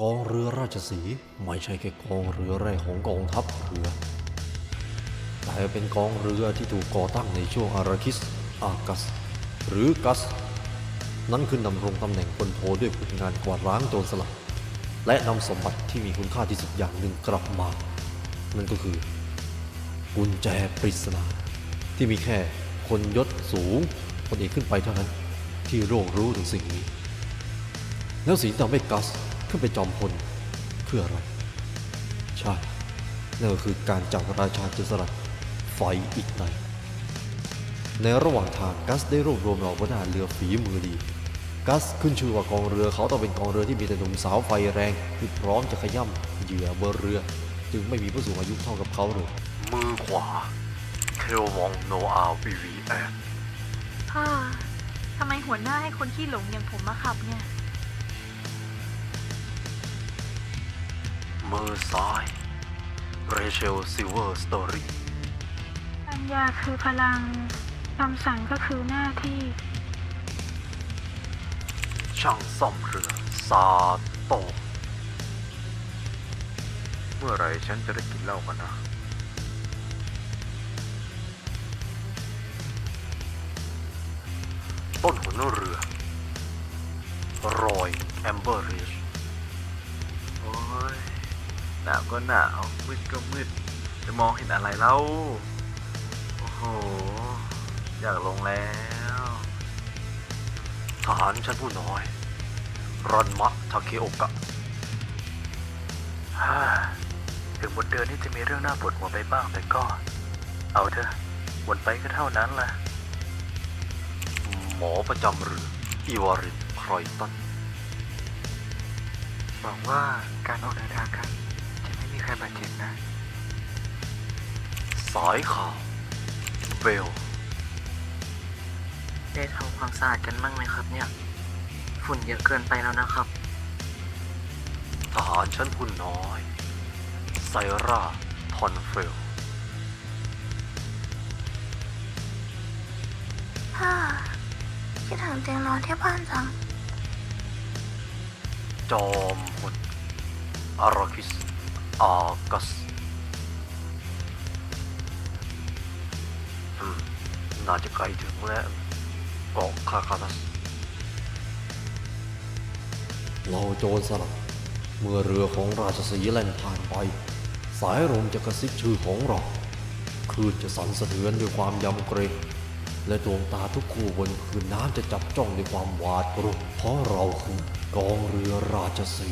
กองเรือราชสีไม่ใช่แค่กองเรือแรกของกองทัพเรือ แต่เป็นกองเรือที่ถูกก่อตั้งในช่วงอาราคิส อากัส หรือกัส นั่นคือนำรงตำแหน่งพลโทด้วยผลงานกวาดล้างโจรสลัด และนำสมบัติที่มีคุณค่าที่สุดอย่างหนึ่งกลับมา นั่นก็คือ กุญแจปริศนา ที่มีแค่คนยศสูงคนเอกขึ้นไปเท่านั้น ที่ร่วงรู้ถึงสิ่งนี้ แล้วสิ่งที่ทำให้กัส ขึ้นไปนจอมพลคืออะไร ใช่นั่นก็คือการจับราชาโจรสลัดไฟอีกในในระหว่างทางกัสได้รวบรวมเหล่าบรรดาเรือฝีมือดี กัสขึ้นชื่อว่ากองเรือเขาต้องเป็นกองเรือที่มีแต่หนุ่มสาวไฟแรงที่พร้อมจะขย่ำเหยื่อบนเรือ จึงไม่มีผู้สูงอายุเท่ากับเขาเลยมือขวาเทลวองโนอาวีวีแอนฮ่าทำไมหัวหน้าให้คนขี้หลงอย่างผมมาขับเนี่ย มือซ้ายเรเชลซิลเวอร์สตอรี่ปัญญาคือพลังคำสั่งก็คือหน้าที่ ช่างซ่อมเรือซาโต เมื่อไหรฉันจะได้กินเหล้ากันนะ ต้นหัวเรือ รอย แอมเบอร์ริชโอ้ย หนาวก็หนาวมืดก็มืด จะมองเห็นอะไรเล่า โอ้โห อยากลงแล้วทหารชั้นผู้น้อยรันมะทาเคโอกะฮ่าถึงบทเดือนนี้จะมีเรื่องน่าปวดหัวไปบ้างแต่ก็ เอาเถอะวนไปก็เท่านั้นแหละหมอประจำเรืออีวารินครอยตันหวังว่าการออกเดินทางครั้งนี้ ม่มีใครบาดเจ็บนะ สายข่าวเบลได้ทำความสะอาดกันบ้างไหมครับเนี่ย ฝุ่นเยอะเกินไปแล้วนะครับ ทหารชั้นผู้น้อย ไซร่าทอนเฟลฮ่าคิดถึงเตียงนอนที่บ้านจัง จอมพลอาราคิส อากัสอืมน่าจะไกลถึงแล้วเกาะคาคานัสเราโจรสลัดเมื่อเรือของราชสีห์แล่นผ่านไป สายลมจะกระซิบชื่อของเราคลื่นจะสั่นสะเทือนด้วยความยำเกรงและดวงตาทุกคู่บนพื้นน้ำจะจับจ้องด้วยความหวาดกลัวเพราะเราคือกองเรือราชสี